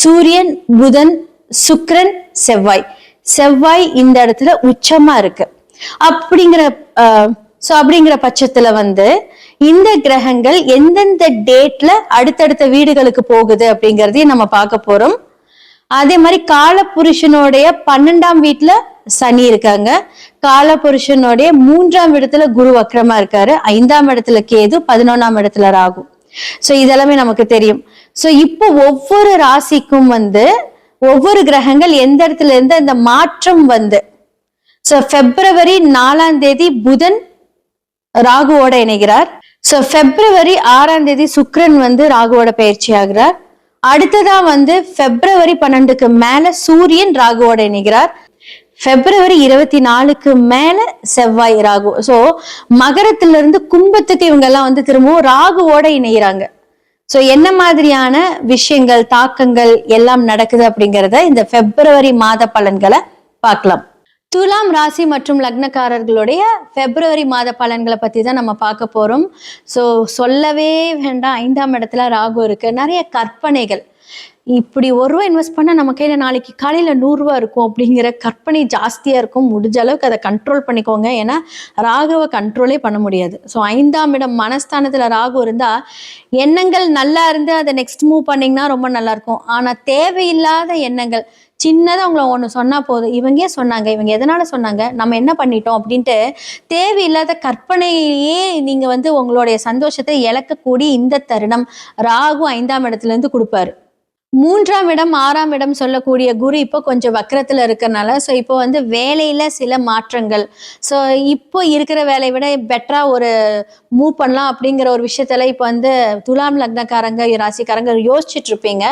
சூரியன் புதன் சுக்கிரன் செவ்வாய். செவ்வாய் இந்த இடத்துல உச்சமா இருக்கு. அப்படிங்கிற ஸோ அப்படிங்கிற பட்சத்துல வந்து இந்த கிரகங்கள் எந்தெந்த டேட்ல அடுத்தடுத்த வீடுகளுக்கு போகுது அப்படிங்கறதையும் நம்ம பார்க்க போறோம். அதே மாதிரி காலபுருஷனுடைய பன்னெண்டாம் வீட்டுல சனி இருக்காங்க. காலபுருஷனுடைய மூன்றாம் இடத்துல குரு வக்ரமா இருக்காரு. ஐந்தாம் இடத்துல கேது பதினொன்னாம் இடத்துல ராகு. சோ இதெல்லாமே நமக்கு தெரியும். ஸோ இப்போ ஒவ்வொரு ராசிக்கும் வந்து ஒவ்வொரு கிரகங்கள் எந்த இடத்துல இருந்து அந்த மாற்றம் வந்து. ஸோ பிப்ரவரி நாலாம் தேதி புதன் ராகுவோட இணைகிறார். ஸோ பிப்ரவரி ஆறாம் தேதி சுக்கிரன் வந்து ராகுவோட பயிற்சி ஆகிறார். அடுத்ததா வந்து பிப்ரவரி பன்னெண்டுக்கு மேல சூரியன் ராகுவோட இணைகிறார். பிப்ரவரி இருபத்தி நாலுக்கு மேல செவ்வாய் ராகு. ஸோ மகரத்துல இருந்து கும்பத்துக்கு இவங்க எல்லாம் வந்து திரும்பவும் ராகுவோட இணைகிறாங்க. ஸோ என்ன மாதிரியான விஷயங்கள் தாக்கங்கள் எல்லாம் நடக்குது அப்படிங்கிறத இந்த பிப்ரவரி மாத பலன்களை பார்க்கலாம். துலாம் ராசி மற்றும் லக்னக்காரர்களுடைய பிப்ரவரி மாத பலன்களை பத்தி தான் நம்ம பார்க்க போறோம். ஸோ சொல்லவே வேண்டாம். ஐந்தாம் இடத்துல ராகு இருக்கு. நிறைய கற்பனைகள். இப்படி ஒரு ரூபா இன்வெஸ்ட் பண்ணால் நம்ம கையில் நாளைக்கு காலையில் நூறுரூவா இருக்கும் அப்படிங்கிற கற்பனை ஜாஸ்தியாக இருக்கும். முடிஞ்ச அளவுக்கு அதை கண்ட்ரோல் பண்ணிக்கோங்க. ஏன்னா ராகுவை கண்ட்ரோலே பண்ண முடியாது. ஸோ ஐந்தாம் இடம் மனஸ்தானத்தில் ராகு இருந்தால் எண்ணங்கள் நல்லா இருந்து அதை நெக்ஸ்ட் மூவ் பண்ணிங்கன்னா ரொம்ப நல்லாயிருக்கும் ஆனால் தேவையில்லாத எண்ணங்கள் சின்னதாக உங்களை ஒன்று சொன்னால் போதும். இவங்க சொன்னாங்க? இவங்க எதனால் சொன்னாங்க? நம்ம என்ன பண்ணிட்டோம் அப்படின்ட்டு தேவையில்லாத கற்பனையே நீங்கள் வந்து உங்களுடைய சந்தோஷத்தை இழக்கக்கூடிய இந்த தருணம் ராகு ஐந்தாம் இடத்துலேருந்து கொடுப்பாரு. மூன்றாம் இடம் ஆறாம் இடம் சொல்லக்கூடிய குரு இப்போ கொஞ்சம் வக்கரத்தில் இருக்கிறனால ஸோ இப்போ வந்து வேலையில் சில மாற்றங்கள். ஸோ இப்போ இருக்கிற வேலையை விட பெட்டராக ஒரு மூவ் பண்ணலாம் அப்படிங்கிற ஒரு விஷயத்தில் இப்போ வந்து துலாம் லக்னக்காரங்க ராசிக்காரங்க யோசிச்சுட்டு இருப்பீங்க.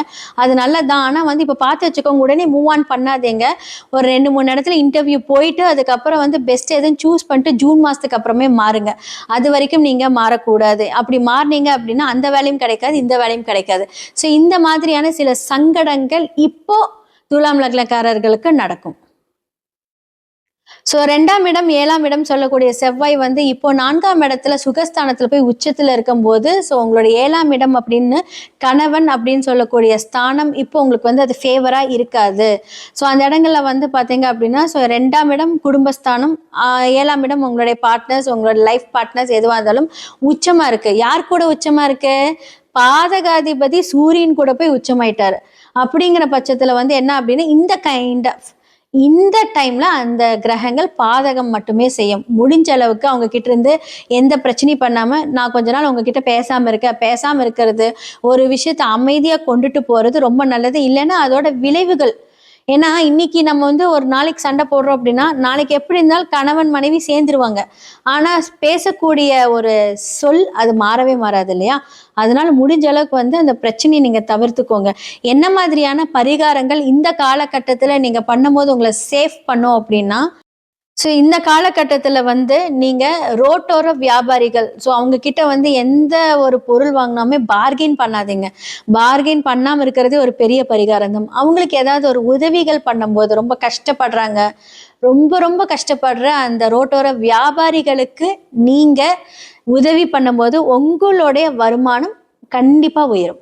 அது நல்லதான் ஆனால் வந்து இப்போ பார்த்து வச்சுக்கோங்க உடனே மூவ் ஆன் பண்ணாதீங்க. ஒரு ரெண்டு மூணு இடத்துல இன்டர்வியூ போயிட்டு அதுக்கப்புறம் வந்து பெஸ்ட் எதுவும் சூஸ் பண்ணிட்டு ஜூன் மாதத்துக்கு அப்புறமே மாறுங்க. அது வரைக்கும் நீங்கள் மாறக்கூடாது. அப்படி மாறினீங்க அப்படின்னா அந்த வேலையும் கிடைக்காது இந்த வேலையும் கிடைக்காது. ஸோ இந்த மாதிரியான சில சங்கடங்கள் இப்போ துலாம் லக்னக்காரர்களுக்கு நடக்கும். ஸோ ரெண்டாம் இடம் ஏழாம் இடம் சொல்லக்கூடிய செவ்வாய் வந்து இப்போ நான்காம் இடத்துல சுகஸ்தானத்துல போய் உச்சத்துல இருக்கும்போது ஸோ உங்களுடைய ஏழாம் இடம் அப்படின்னு கணவன் அப்படின்னு சொல்லக்கூடிய ஸ்தானம் இப்போ உங்களுக்கு வந்து அது ஃபேவரா இருக்காது. ஸோ அந்த இடங்கள்ல வந்து பாத்தீங்க அப்படின்னா ஸோ ரெண்டாம் இடம் குடும்பஸ்தானம் ஏழாம் இடம் உங்களுடைய பார்ட்னர்ஸ் உங்களோட லைஃப் பார்ட்னர்ஸ் எதுவாக இருந்தாலும் உச்சமா இருக்கு. யார் கூட உச்சமா இருக்கு? பாதகாதிபதி சூரியன் கூட போய் உச்சமாயிட்டாரு. அப்படிங்கிற பட்சத்துல வந்து என்ன அப்படின்னா இந்த கைண்ட் ஆஃப் இந்த டைம்ல அந்த கிரகங்கள் பாதகம் மட்டுமே செய்யும். முடிஞ்ச அளவுக்கு அவங்க கிட்ட இருந்து எந்த பிரச்சனையும் பண்ணாம நான் கொஞ்ச நாள் உங்ககிட்ட பேசாம இருக்க பேசாம இருக்கிறது ஒரு விஷயத்த அமைதியா கொண்டுட்டு போறது ரொம்ப நல்லது. இல்லைன்னா அதோட விளைவுகள் ஏன்னா இன்னைக்கு நம்ம வந்து ஒரு நாளைக்கு சண்டை போடுறோம் அப்படின்னா நாளைக்கு எப்படி இருந்தாலும் கணவன் மனைவி சேர்ந்துருவாங்க. ஆனா பேசக்கூடிய ஒரு சொல் அது மாறவே மாறாது இல்லையா? அதனால முடிஞ்ச அளவுக்கு வந்து அந்த பிரச்சனையை நீங்க தவிர்த்துக்கோங்க. என்ன மாதிரியான பரிகாரங்கள் இந்த காலகட்டத்துல நீங்க பண்ணும்போது உங்களை சேஃப் பண்ணும் அப்படின்னா ஸோ இந்த காலகட்டத்தில் வந்து நீங்கள் ரோட்டோர வியாபாரிகள். ஸோ அவங்க கிட்ட வந்து எந்த ஒரு பொருள் வாங்கினாமே பார்கெயின் பண்ணாதீங்க. பார்கெயின் பண்ணாமல் இருக்கிறதே ஒரு பெரிய பரிகாரம் தான் அவங்களுக்கு ஏதாவது ஒரு உதவிகள் பண்ணும்போது ரொம்ப கஷ்டப்படுறாங்க. ரொம்ப ரொம்ப கஷ்டப்படுற அந்த ரோட்டோர வியாபாரிகளுக்கு நீங்கள் உதவி பண்ணும்போது உங்களுடைய வருமானம் கண்டிப்பாக உயரும்.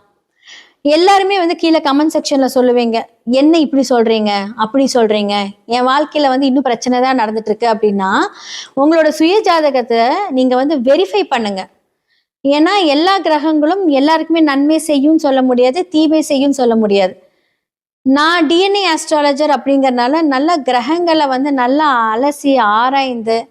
எல்லாருமே வந்து கீழே கமெண்ட் செக்ஷன்ல சொல்லுவீங்க. என்ன இப்படி சொல்றீங்க? அப்படி சொல்றீங்க? என் வாழ்க்கையில வந்து இன்னும் பிரச்சனை தான் நடந்துட்டு இருக்கு அப்படின்னா உங்களோட சுய ஜாதகத்தை நீங்க வந்து வெரிஃபை பண்ணுங்க. ஏன்னா எல்லா கிரகங்களும் எல்லாருக்குமே நன்மை செய்யும் சொல்ல முடியாது தீமை செய்யும் சொல்ல முடியாது. நான் டிஎன்ஏ ஆஸ்ட்ராலஜர் அப்படிங்கறனால நல்ல கிரகங்களை வந்து நல்லா அலசி ஆராய்ந்து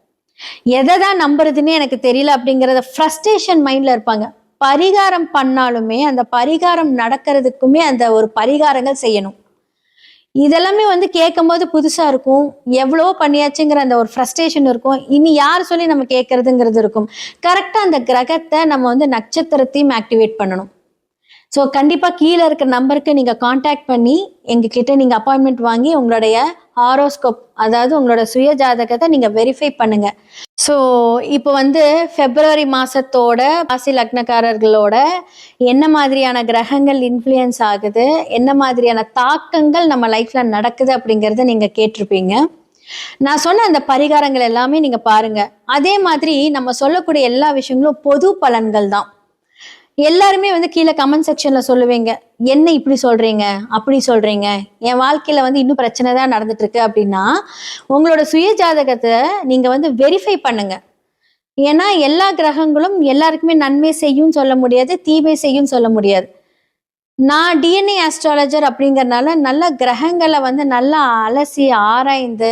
எதை தான் நம்புறதுன்னு எனக்கு தெரியல அப்படிங்கிறத ஃப்ரஸ்ட்ரேஷன் மைண்ட்ல இருப்பாங்க. பரிகாரம் பண்ணாலுமே அந்த பரிகாரம் நடக்கிறதுக்குமே அந்த ஒரு பரிகாரங்கள் செய்யணும். இதெல்லாமே வந்து கேட்கும்போது புதுசா இருக்கும். எவ்வளோ பண்ணியாச்சுங்கிற அந்த ஒரு ஃப்ரஸ்ட்ரேஷன் இருக்கும். இனி யார் சொல்லி நம்ம கேட்கறதுங்கிறது இருக்கும். கரெக்டாக அந்த கிரகத்தை நம்ம வந்து நட்சத்திரத்தையும் ஆக்டிவேட் பண்ணணும். ஸோ கண்டிப்பாக கீழே இருக்கிற நம்பருக்கு நீங்கள் காண்டாக்ட் பண்ணி எங்ககிட்ட நீங்கள் அப்பாயின்மெண்ட் வாங்கி உங்களுடைய ஹாரோஸ்கோப் அதாவது உங்களோட சுய ஜாதகத்தை நீங்கள் வெரிஃபை பண்ணுங்க. ஸோ இப்போ வந்து ஃபெப்ரவரி மாதத்தோட ராசி லக்னக்காரர்களோட என்ன மாதிரியான கிரகங்கள் இன்ஃப்ளூயன்ஸ் ஆகுது என்ன மாதிரியான தாக்கங்கள் நம்ம லைஃப்பில் நடக்குது அப்படிங்கிறத நீங்கள் கேட்டிருப்பீங்க. நான் சொன்ன அந்த பரிகாரங்கள் எல்லாமே நீங்கள் பாருங்கள் அதே மாதிரி நம்ம சொல்லக்கூடிய எல்லா விஷயங்களும் பொது பலன்கள் தான். எல்லாருமே வந்து கீழே கமெண்ட் செக்ஷன்ல சொல்லுவீங்க என்ன இப்படி சொல்றீங்க? அப்படி சொல்றீங்க. என் வாழ்க்கையில வந்து இன்னும் பிரச்சனை தான் நடந்துட்டு இருக்கு அப்படின்னா உங்களோட சுய ஜாதகத்தை நீங்க வந்து வெரிஃபை பண்ணுங்க. ஏன்னா எல்லா கிரகங்களும் எல்லாருக்குமே நன்மை செய்யும் சொல்ல முடியாது தீமை செய்யும் சொல்ல முடியாது. நான் டிஎன்ஏ ஆஸ்ட்ராலஜர் அப்படிங்கறனால நல்ல கிரகங்களை வந்து நல்லா அலசி ஆராய்ந்து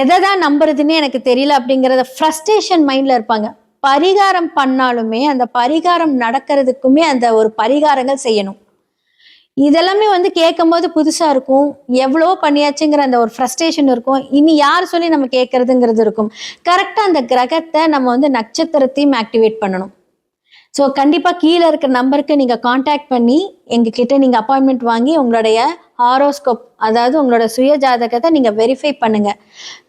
எதை தான் நம்புறதுன்னு எனக்கு தெரியல அப்படிங்கிறத ஃப்ரஸ்ட்ரேஷன் மைண்டில் இருப்பாங்க. பரிகாரம் பண்ணாலுமே அந்த பரிகாரம் நடக்கிறதுக்குமே அந்த ஒரு பரிகாரங்கள் செய்யணும். இதெல்லாமே வந்து கேட்கும்போது புதுசாக இருக்கும். எவ்வளோ பண்ணியாச்சுங்கிற அந்த ஒரு ஃப்ரஸ்ட்ரேஷன் இருக்கும். இனி யார் சொல்லி நம்ம கேட்கறதுங்கிறது இருக்கும். கரெக்டாக அந்த கிரகத்தை நம்ம வந்து நட்சத்திரத்தையும் ஆக்டிவேட் பண்ணணும். ஸோ கண்டிப்பாக கீழே இருக்கிற நம்பருக்கு நீங்கள் காண்டாக்ட் பண்ணி எங்ககிட்ட நீங்கள் அப்பாயின்மெண்ட் வாங்கி உங்களுடைய ஹாரோஸ்கோப் அதாவது உங்களோட சுய ஜாதகத்தை நீங்கள் வெரிஃபை பண்ணுங்கள்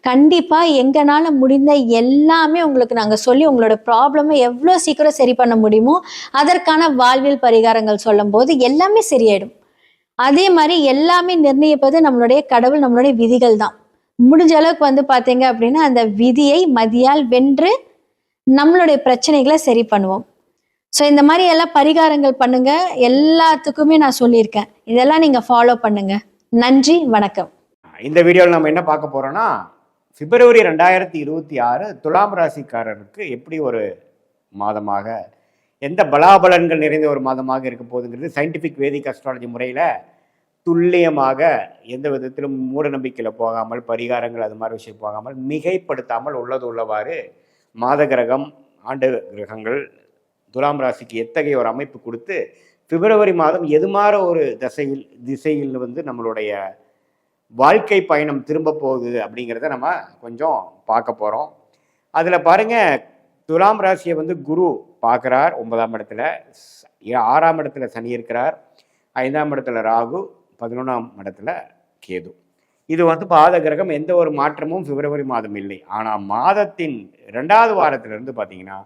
கண்டிப்பாக எங்களால் முடிந்த எல்லாமே உங்களுக்கு நாங்கள் சொல்லி உங்களோட ப்ராப்ளமை எவ்வளோ சீக்கிரம் சரி பண்ண முடியுமோ அதற்கான வாழ்வியல் பரிகாரங்கள் சொல்லும்போது எல்லாமே சரியாயிடும். அதே மாதிரி எல்லாமே நிர்ணயிப்பது நம்மளுடைய கடவுள் நம்மளுடைய விதிகள் தான். முடிஞ்ச அளவுக்கு வந்து பார்த்தீங்க அப்படின்னா அந்த விதியை மதியால் வென்று நம்மளுடைய பிரச்சனைகளை சரி பண்ணுவோம். ஸோ இந்த மாதிரி எல்லாம் பரிகாரங்கள் பண்ணுங்க. எல்லாத்துக்குமே நான் சொல்லியிருக்கேன். இதெல்லாம் நீங்கள் ஃபாலோ பண்ணுங்க. நன்றி வணக்கம். இந்த வீடியோவில் நம்ம என்ன பார்க்க போறோம்னா பிப்ரவரி ரெண்டாயிரத்தி இருபத்தி ஆறு துலாம் ராசிக்காரருக்கு எப்படி ஒரு மாதமாக எந்த பலாபலன்கள் நிறைந்த ஒரு மாதமாக இருக்க போகுதுங்கிறது சயின்டிஃபிக் வேதிக் அஸ்ட்ராலஜி முறையில் துல்லியமாக எந்த விதத்திலும் மூட நம்பிக்கையில் போகாமல் பரிகாரங்கள் அது மாதிரி விஷயம் போகாமல் மிகைப்படுத்தாமல் உள்ளது உள்ளவாறு மாத கிரகம் ஆண்டு கிரகங்கள் துலாம் ராசிக்கு எத்தகைய ஒரு அமைப்பு கொடுத்து பிப்ரவரி மாதம் எது மாற ஒரு திசையில் திசையில் வந்து நம்மளுடைய வாழ்க்கை பயணம் திரும்ப போகுது அப்படிங்கிறத நம்ம கொஞ்சம் பார்க்க போகிறோம் அதில் பாருங்கள் துலாம் ராசியை வந்து குரு பார்க்குறார் ஒன்பதாம் இடத்துல ஆறாம் இடத்துல சனி இருக்கிறார் ஐந்தாம் இடத்துல ராகு பதினொன்றாம் இடத்துல கேது. இது வந்து பாத கிரகம் எந்த ஒரு மாற்றமும் பிப்ரவரி மாதம் இல்லை. ஆனால் மாதத்தின் ரெண்டாவது வாரத்திலிருந்து பார்த்தீங்கன்னா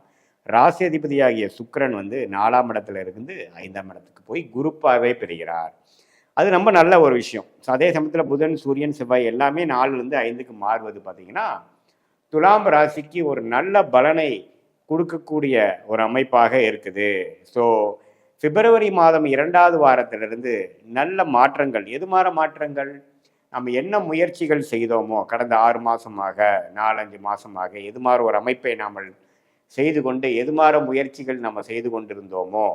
ராசி அதிபதியாகிய சுக்கிரன் வந்து நாலாம் இடத்துல இருந்து ஐந்தாம் இடத்துக்கு போய் குருப்பாகவே பெறுகிறார். அது ரொம்ப நல்ல ஒரு விஷயம். அதே சமயத்தில் புதன் சூரியன் செவ்வாய் எல்லாமே நாலுலேருந்து ஐந்துக்கு மாறுவது பார்த்தீங்கன்னா துலாம் ராசிக்கு ஒரு நல்ல பலனை கொடுக்கக்கூடிய ஒரு அமைப்பாக இருக்குது. ஸோ பிப்ரவரி மாதம் இரண்டாவது வாரத்திலிருந்து நல்ல மாற்றங்கள். எது மாற மாற்றங்கள்? நம்ம என்ன முயற்சிகள் செய்தோமோ கடந்த ஆறு மாதமாக நாலஞ்சு மாதமாக எது மாதிரி ஒரு அமைப்பை நாம் செய்து கொண்டு எது மாற முயற்சிகள் நம்ம செய்து கொண்டிருந்தோமோ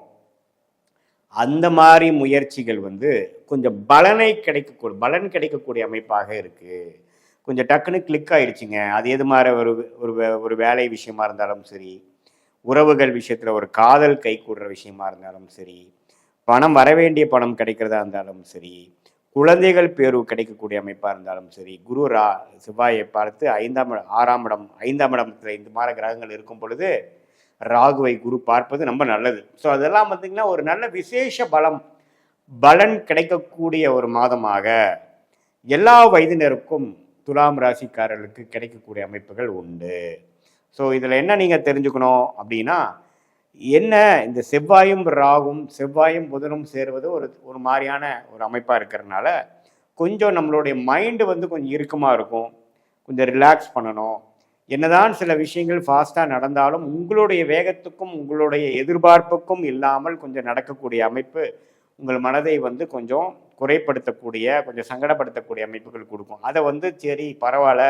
அந்த மாதிரி முயற்சிகள் வந்து கொஞ்சம் பலனை கிடைக்கக்கூடிய பலன் கிடைக்கக்கூடிய அமைப்பாக இருக்குது கொஞ்சம் டக்குன்னு கிளிக் ஆயிடுச்சுங்க. அது எது மாதிரி ஒரு ஒரு வே- ஒரு வேலை விஷயமா இருந்தாலும் சரி உறவுகள் விஷயத்தில் ஒரு காதல் கை கூடுற விஷயமா இருந்தாலும் சரி பணம் வர வேண்டிய பணம் கிடைக்கிறதா இருந்தாலும் சரி குழந்தைகள் பேரு கிடைக்கக்கூடிய அமைப்பாக இருந்தாலும் சரி குரு ரா செவ்வாயை பார்த்து ஐந்தாம் ஆறாம் இடம் ஐந்தாம் இடத்துல இந்த மாதிரி கிரகங்கள் இருக்கும் பொழுது ராகுவை குரு பார்ப்பது ரொம்ப நல்லது. ஸோ அதெல்லாம் பார்த்தீங்கன்னா ஒரு நல்ல விசேஷ பலம் பலன் கிடைக்கக்கூடிய ஒரு மாதமாக எல்லா வயதினருக்கும் துலாம் ராசிக்காரர்களுக்கு கிடைக்கக்கூடிய அமைப்புகள் உண்டு. ஸோ இதில் என்ன நீங்கள் தெரிஞ்சுக்கணும் அப்படின்னா என்ன இந்த செவ்வாயும் ராகும் செவ்வாயும் புதனும் சேருவது ஒரு ஒரு மாதிரியான ஒரு அமைப்பாக இருக்கிறதுனால கொஞ்சம் நம்மளுடைய மைண்டு வந்து கொஞ்சம் இறுக்கமாக இருக்கும். கொஞ்சம் ரிலாக்ஸ் பண்ணணும். என்னதான் சில விஷயங்கள் ஃபாஸ்ட்டாக நடந்தாலும் உங்களுடைய வேகத்துக்கும் உங்களுடைய எதிர்பார்ப்புக்கும் இல்லாமல் கொஞ்சம் நடக்கக்கூடிய அமைப்பு உங்கள் மனதை வந்து கொஞ்சம் குறைப்படுத்தக்கூடிய கொஞ்சம் சங்கடப்படுத்தக்கூடிய அமைப்புகள் கொடுக்கும். அதை வந்து சரி பரவாயில்ல.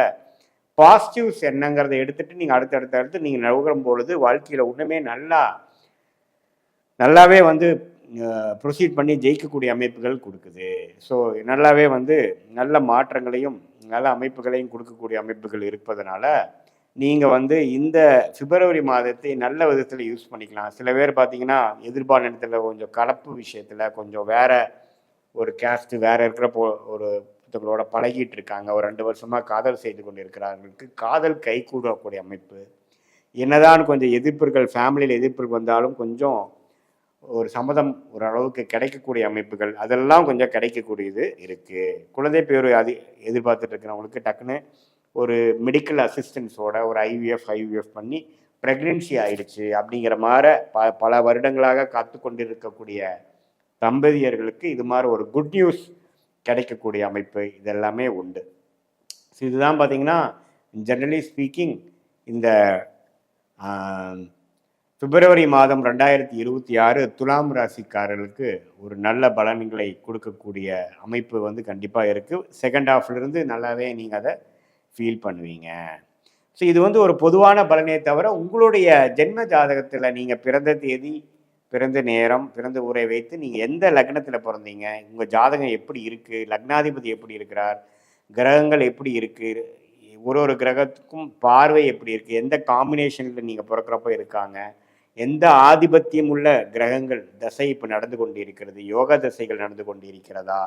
பாசிட்டிவ்ஸ் என்னங்கிறத எடுத்துட்டு நீங்கள் அடுத்தடுத்த அடுத்து நீங்கள் நழுகிற பொழுது வாழ்க்கையில் ஒன்றுமே நல்லா நல்லாவே வந்து ப்ரொசீட் பண்ணி ஜெயிக்கக்கூடிய அமைப்புகள் கொடுக்குது. ஸோ நல்லாவே வந்து நல்ல மாற்றங்களையும் நல்ல அமைப்புகளையும் கொடுக்கக்கூடிய அமைப்புகள் இருப்பதனால நீங்கள் வந்து இந்த பிப்ரவரி மாதத்தை நல்ல விதத்தில் யூஸ் பண்ணிக்கலாம். சில பேர் பார்த்தீங்கன்னா எதிர்பாலினத்தில் கொஞ்சம் கலப்பு விஷயத்தில் கொஞ்சம் வேற ஒரு கேஸ்ட் வேற இருக்கிற போ ஒரு ஒருத்தவங்களோட பழகிட்டு இருக்காங்க. ஒரு ரெண்டு வருஷமா காதல் செய்து கொண்டு இருக்கிறார்களுக்கு காதல் கை கூடக்கூடிய அமைப்பு. என்னதான் கொஞ்சம் எதிர்ப்புகள் ஃபேமிலியில் எதிர்ப்புகள் வந்தாலும் கொஞ்சம் ஒரு சம்மதம் ஒரு அளவுக்கு கிடைக்கக்கூடிய அமைப்புகள் அதெல்லாம் கொஞ்சம் கிடைக்கக்கூடியது இருக்குது குழந்தை பேர் அது எதிர்பார்த்துட்டு இருக்கிறவங்களுக்கு டக்குன்னு ஒரு மெடிக்கல் அசிஸ்டன்ஸோட ஒரு ஐவிஎஃப் ஐவிஎஃப் பண்ணி ப்ரெக்னென்சி ஆயிடுச்சு அப்படிங்கிற மாதிரி ப பல வருடங்களாக காத்து கொண்டிருக்கக்கூடிய தம்பதியர்களுக்கு இது மாதிரி ஒரு குட் நியூஸ் கிடைக்கக்கூடிய அமைப்பு இதெல்லாமே உண்டு. ஸோ இதுதான் பார்த்தீங்கன்னா ஜென்ரலி ஸ்பீக்கிங் இந்த பிப்ரவரி மாதம் ரெண்டாயிரத்தி இருபத்தி ஆறு துலாம் ராசிக்காரர்களுக்கு ஒரு நல்ல பலன்களை கொடுக்கக்கூடிய அமைப்பு வந்து கண்டிப்பாக இருக்குது செகண்ட் ஹாஃப்லேருந்து நல்லாவே நீங்கள் அதை ஃபீல் பண்ணுவீங்க. ஸோ இது வந்து ஒரு பொதுவான பலனே தவிர உங்களுடைய ஜென்ம ஜாதகத்தில் நீங்கள் பிறந்த தேதி பிறந்த நேரம் பிறந்த ஊரை வைத்து நீங்கள் எந்த லக்னத்தில் பிறந்தீங்க? உங்கள் ஜாதகம் எப்படி இருக்குது லக்னாதிபதி எப்படி இருக்கிறார்? கிரகங்கள் எப்படி இருக்குது ஒரு ஒரு கிரகத்துக்கும் பார்வை எப்படி இருக்குது எந்த காம்பினேஷனில் நீங்கள் பிறக்கிறப்ப இருக்காங்க? எந்த ஆதிபத்தியம் உள்ள கிரகங்கள் தசை இப்போ நடந்து கொண்டிருக்கிறது? யோக தசைகள் நடந்து கொண்டிருக்கிறதா?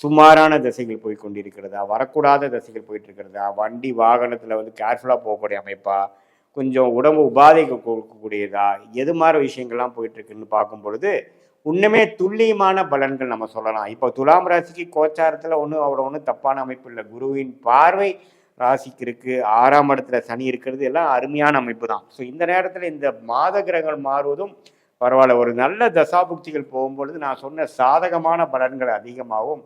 சுமாரான தசைகள் போய் கொண்டிருக்கிறதா? வரக்கூடாத தசைகள் போயிட்டு இருக்கிறதா? வண்டி வாகனத்தில் வந்து கேர்ஃபுல்லாக போகக்கூடிய அமைப்பா? கொஞ்சம் உடம்பு உபாதைக்கு கொடுக்கக்கூடியதா? எது மாதிரி விஷயங்கள்லாம் போயிட்டு இருக்குன்னு பார்க்கும் பொழுது உண்மையே துல்லியமான பலன்கள் நம்ம சொல்லலாம். இப்போ துலாம் ராசிக்கு கோச்சாரத்தில் ஒன்றும் அவ்வளோ ஒன்றும் தப்பான அமைப்பு இல்லை. குருவின் பார்வை ராசிக்கு இருக்குது ஆறாம் இடத்துல சனி இருக்கிறது எல்லாம் அருமையான அமைப்பு தான். ஸோ இந்த நேரத்தில் இந்த மாத கிரகங்கள் மாறுவதும் பரவாயில்ல. ஒரு நல்ல தசாபுக்திகள் போகும்பொழுது நான் சொன்ன சாதகமான பலன்கள் அதிகமாகவும்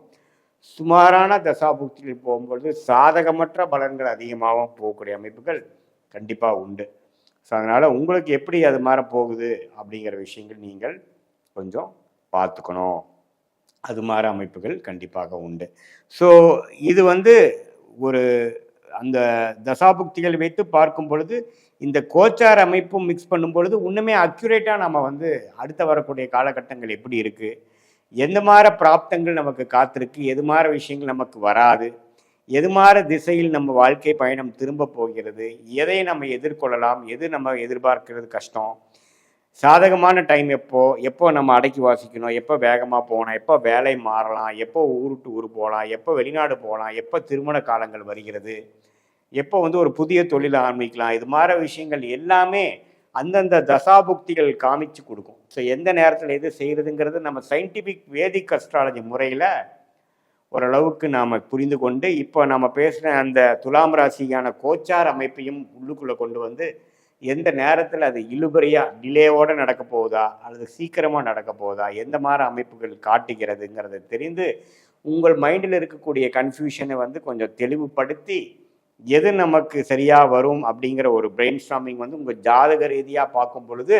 சுமாரான தசாபுக்திகள் போகும்பொழுது சாதகமற்ற பலன்கள் அதிகமாகவும் போகக்கூடிய அமைப்புகள். கண்டிப்பாக உண்டு. ஸோ அதனால் உங்களுக்கு எப்படி அது மாதிரி போகுது அப்படிங்கிற விஷயங்கள் நீங்கள் கொஞ்சம் பார்த்துக்கணும். அது மாதிரி அமைப்புகள் கண்டிப்பாக உண்டு. ஸோ இது வந்து ஒரு அந்த தசாபுக்திகள் வைத்து பார்க்கும் பொழுது இந்த கோச்சார் அமைப்பும் மிக்ஸ் பண்ணும் பொழுது இன்னுமே அக்யூரேட்டாக நம்ம வந்து அடுத்த வரக்கூடிய காலகட்டங்கள் எப்படி இருக்குது எந்த மாதிரி பிராப்தங்கள் நமக்கு காத்திருக்கு? எது மாதிரி விஷயங்கள் நமக்கு வராது? எது திசையில் நம்ம வாழ்க்கை பயணம் திரும்ப போகிறது? எதை நம்ம எதிர்கொள்ளலாம்? எது நம்ம எதிர்பார்க்கிறது கஷ்டம்? சாதகமான டைம் எப்போ? எப்போ நம்ம அடக்கி வாசிக்கணும்? எப்போ வேகமாக போகணும் எப்போ வேலை மாறலாம்? எப்போ ஊருட்டு ஊர் போகலாம்? எப்போ வெளிநாடு போகலாம்? எப்போ திருமண காலங்கள் வருகிறது? எப்போ வந்து ஒரு புதிய தொழில் ஆரம்பிக்கலாம்? இது மாதிரி விஷயங்கள் எல்லாமே அந்தந்த தசாபுக்திகள் காமிச்சு கொடுக்கும். ஸோ எந்த நேரத்தில் எது செய்கிறதுங்கிறது நம்ம சயின்டிஃபிக் வேதிக் அஸ்ட்ராலஜி முறையில் ஓரளவுக்கு நாம் புரிந்து கொண்டு இப்போ நம்ம பேசுகிற அந்த துலாம் ராசிக்கான கோச்சார் அமைப்பையும் உள்ளுக்குள்ளே கொண்டு வந்து எந்த நேரத்தில் அது இழுபறியாக டிலேவோடு நடக்க போகுதா அல்லது சீக்கிரமாக நடக்க போகுதா எந்த மாதிரி அமைப்புகள் காட்டுகிறதுங்கிறத தெரிந்து உங்கள் மைண்டில் இருக்கக்கூடிய கன்ஃபியூஷனை வந்து கொஞ்சம் தெளிவுபடுத்தி எது நமக்கு சரியாக வரும் அப்படிங்கிற ஒரு பிரெயின் ஸ்டாமிங் வந்து உங்கள் ஜாதக ரீதியாக பார்க்கும் பொழுது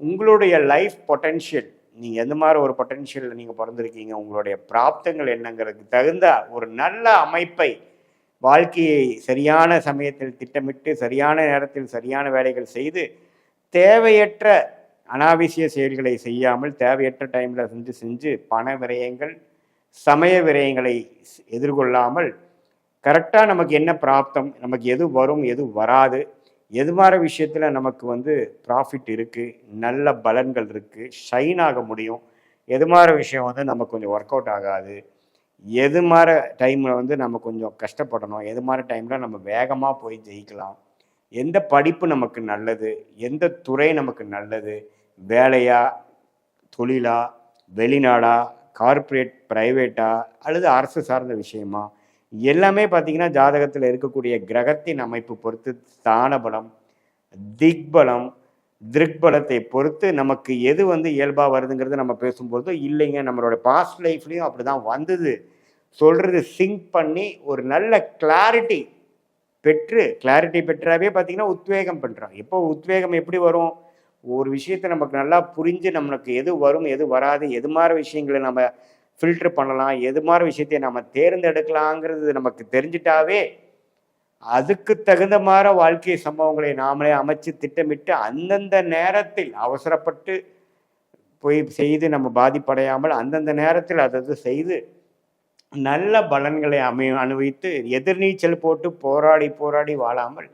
உங்களுடைய லைஃப் பொட்டென்ஷியல் நீங்கள் எந்த மாதிரி ஒரு பொட்டென்ஷியலில் நீங்கள் பிறந்திருக்கீங்க உங்களுடைய பிராப்தங்கள் என்னங்கிறதுக்கு தகுந்த ஒரு நல்ல அமைப்பை வாழ்க்கையை சரியான சமயத்தில் திட்டமிட்டு சரியான நேரத்தில் சரியான வேலைகள் செய்து தேவையற்ற அனாவசிய செயல்களை செய்யாமல் தேவையற்ற டைமில் செஞ்சு செஞ்சு பண விரயங்கள் சமய விரயங்களை எதிர்கொள்ளாமல் கரெக்டாக நமக்கு என்ன பிராப்தம் நமக்கு எது வரும் எது வராது எது மாதிரி விஷயத்தில் நமக்கு வந்து ப்ராஃபிட் இருக்குது நல்ல பலன்கள் இருக்குது ஷைன் ஆக முடியும் எது மாதிரி விஷயம் வந்து நமக்கு கொஞ்சம் ஒர்க் அவுட் ஆகாது எது மாதிரி டைமில் வந்து நம்ம கொஞ்சம் கஷ்டப்படணும் எது மாதிரி டைமில் நம்ம வேகமாக போய் ஜெயிக்கலாம் எந்த படிப்பு நமக்கு நல்லது எந்த துறை நமக்கு நல்லது வேலையா தொழிலா வெளிநாடா கார்ப்பரேட் ப்ரைவேட்டா அல்லது அரசு சார்ந்த விஷயமா எல்லாமே பார்த்தீங்கன்னா ஜாதகத்தில் இருக்கக்கூடிய கிரகத்தின் அமைப்பு பொறுத்து ஸ்தான பலம் திக்பலம் திருக்பலத்தை பொறுத்து நமக்கு எது வந்து இயல்பாக வருதுங்கிறது நம்ம பேசும்போது இல்லைங்க நம்மளோட பாஸ்ட் லைஃப்லேயும் அப்படி தான் வந்தது. சொல்கிறது சிங்க் பண்ணி ஒரு நல்ல கிளாரிட்டி பெற்று கிளாரிட்டி பெற்றாவே பார்த்தீங்கன்னா உத்வேகம் பண்ணுறோம் எப்போ உத்வேகம் எப்படி வரும்? ஒரு விஷயத்தை நமக்கு நல்லா புரிஞ்சு நம்மளுக்கு எது வரும் எது வராது எது மாதிரி விஷயங்களை நம்ம ஃபில்டர் பண்ணலாம். எது மாதிரி விஷயத்தை நம்ம தேர்ந்தெடுக்கலாங்கிறது நமக்கு தெரிஞ்சிட்டாவே அதுக்கு தகுந்த மாதிரி வாழ்க்கை சம்பவங்களை நாமளே அமைச்சு திட்டமிட்டு அந்தந்த நேரத்தில் அவசரப்பட்டு போய் செய்து நம்ம பாதிப்படையாமல் அந்தந்த நேரத்தில் அதது செய்து நல்ல பலன்களை அமை அனுபவித்து எதிர்நீச்சல் போட்டு போராடி போராடி வாழாமல்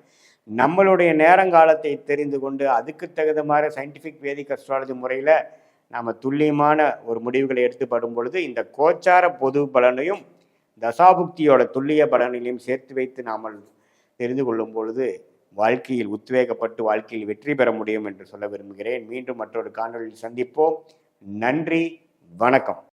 நம்மளுடைய நேரங்காலத்தை தெரிந்து கொண்டு அதுக்கு தகுந்த மாதிரி சயின்டிஃபிக் வேதிக் அஸ்ட்ராலஜி முறையில் நாம் துல்லியமான ஒரு முடிவுகளை எடுத்துப்படும் பொழுது இந்த கோச்சார பொது பலனையும் தசாபுக்தியோட துல்லிய பலனையும் சேர்த்து வைத்து நாம் தெரிந்து கொள்ளும் பொழுது வாழ்க்கையில் உத்வேகப்பட்டு வாழ்க்கையில் வெற்றி பெற முடியும் என்று சொல்ல விரும்புகிறேன். மீண்டும் மற்றொரு காணொலியில் சந்திப்போம். நன்றி. வணக்கம்.